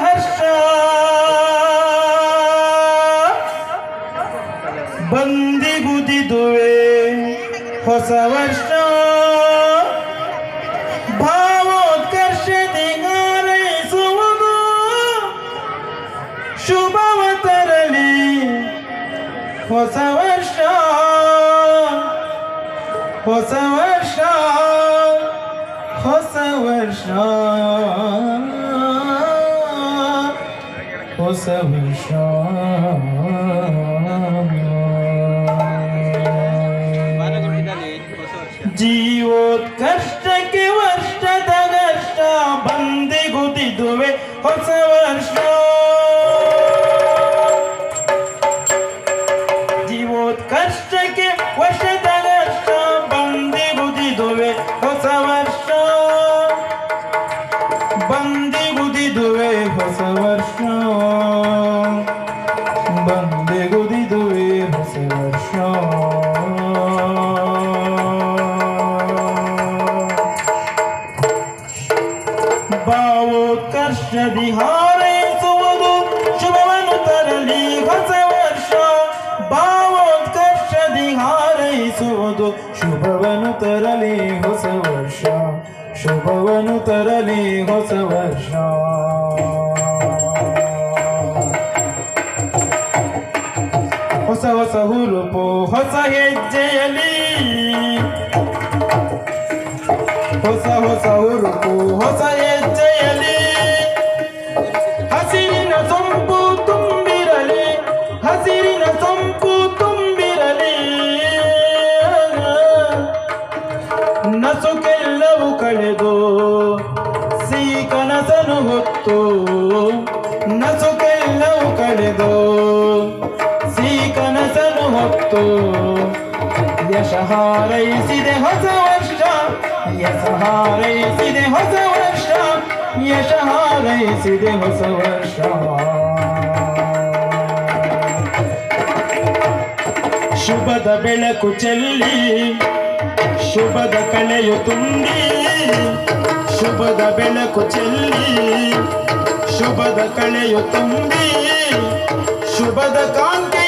ಹರ್ಷ ಬಂದಿಗುದಿದುವೆ ಹೊಸ ವರ್ಷ ಭಾವೋತ್ಕರ್ಷತೆ ಹಾರೈಸುವುದು ಶುಭವ ತರಲಿ ಹೊಸ ವರ್ಷ ಹೊಸ ವರ್ಷ ಹೊಸ ವರ್ಷ ಹೊಸ ವರ್ಷ ಬಾಲಗುಡಿದಲ್ಲಿ ಕಷ್ಟಕ್ಕೆ ವರ್ಷ ಜೀವೋತ್ಕರ್ಷಕ್ಕೆ ವರ್ಷದ ಕಷ್ಟ ಬಂದಿಗುತ್ತಿದುವೆ ಹೊಸ ವರ್ಷ. ಜೀವೋತ್ಕಷ್ಟಕ್ಕೆ ವರ್ಷದ ಭಾವೋತ್ಕರ್ಷದಿ ಹಾರೈಸುವುದು ಶುಭವನ್ನು ತರಲಿ ಹೊಸ ವರ್ಷ ಭಾವೋತ್ಕರ್ಷದಿ ಹಾರೈಸುವುದು ಶುಭವನ್ನು ತರಲಿ ಹೊಸ ವರ್ಷ ಶುಭವನ್ನು ತರಲಿ ಹೊಸ ವರ್ಷ ಹೊಸ ಹೊಸ ಹುರುಪು ಹೊಸ ಹೆಜ್ಜೆಯಲಿ ಹೊಸ ಹೊಸ ಉರುಪು ಹೊಸ ಹಾರೈಸಿದೆ ಹೊಸ ವರ್ಷ, ಯಶ ಹಾರೈಸಿದೆ ಹೊಸ ವರ್ಷ, ಯಶ ಹಾರೈಸಿದೆ ಹೊಸ ವರ್ಷ. ಶುಭದ ಬೆಳಕು ಚೆಲ್ಲಿ, ಶುಭದ ಕಲೆಯು ತುಂಬಿ, ಶುಭದ ಬೆಳಕು ಚೆಲ್ಲಿ, ಶುಭದ ಕಲೆಯು ತುಂಬಿ, ಶುಭದ ಕಾಂತಿಯಲ್ಲಿ